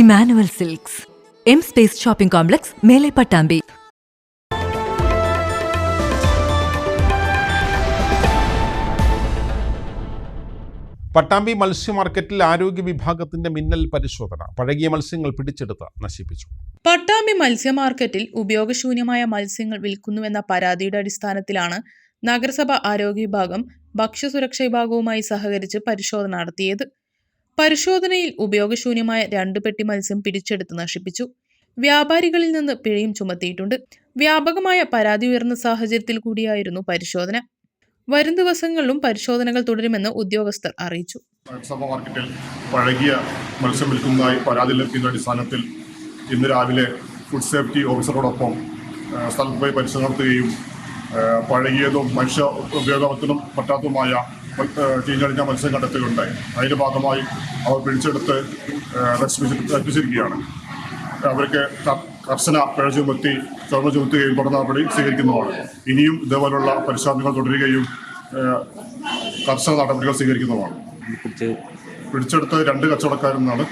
Emmanuel silks. M space shopping complex മേലെ പട്ടാമ്പി. പട്ടാമ്പി മത്സ്യ മാർക്കറ്റിൽ ആരോഗ്യ വിഭാഗത്തിന്റെ മിന്നൽ പരിശോധന. പഴകിയ മത്സ്യങ്ങൾ പിടിച്ചെടുത്ത് നശിപ്പിച്ചു. പട്ടാമ്പി മത്സ്യ മാർക്കറ്റിൽ ഉപയോഗശൂന്യമായ മത്സ്യങ്ങൾ വിൽക്കുന്നുവെന്ന പരാതിയുടെ അടിസ്ഥാനത്തിലാണ് നഗരസഭ ആരോഗ്യ വിഭാഗം ഭക്ഷ്യസുരക്ഷ വിഭാഗവുമായി സഹകരിച്ച് പരിശോധന നടത്തിയത്. പരിശോധനയിൽ ഉപയോഗശൂന്യമായ രണ്ട് പെട്ടി മത്സ്യം പിടിച്ചെടുത്ത് നശിപ്പിച്ചു. വ്യാപാരികളിൽ നിന്ന് പിഴയും ചുമത്തിയിട്ടുണ്ട്. വ്യാപകമായ പരാതി ഉയർന്ന സാഹചര്യത്തിൽ കൂടിയായിരുന്നു പരിശോധന. വരും ദിവസങ്ങളിലും പരിശോധനകൾ തുടരുമെന്ന് ഉദ്യോഗസ്ഥർ അറിയിച്ചു. പഴകിയ മത്സ്യം വിൽക്കുന്നതായി പരാതി ലഭിക്കുന്ന അടിസ്ഥാനത്തിൽ ഇന്ന് രാവിലെ ഫുഡ് സേഫ്റ്റി ഓഫീസറോടൊപ്പം സ്ഥലത്ത് പോയി പരിശോധന നടത്തുകയും പഴകിയതും മനുഷ്യ ഉപയോഗത്തിനും പറ്റാത്തതുമായ ചീഞ്ഞടിഞ്ഞ മത്സ്യം കണ്ടെത്തുകയുണ്ടായി അതിന്റെ ഭാഗമായി അവർ പിടിച്ചെടുത്ത് ആ, അവർക്ക് കർശന പിഴ ചുമത്തി ചുമ ചുമത്തുകയും തുടർ നടപടി സ്വീകരിക്കുന്നതാണ്. ഇനിയും ഇതേപോലുള്ള പരിശോധനകൾ തുടരുകയും കർശന നടപടികൾ സ്വീകരിക്കുന്നതാണ്. പിടിച്ചെടുത്ത് രണ്ട് കച്ചവടക്കാരിൽ നിന്നാണ്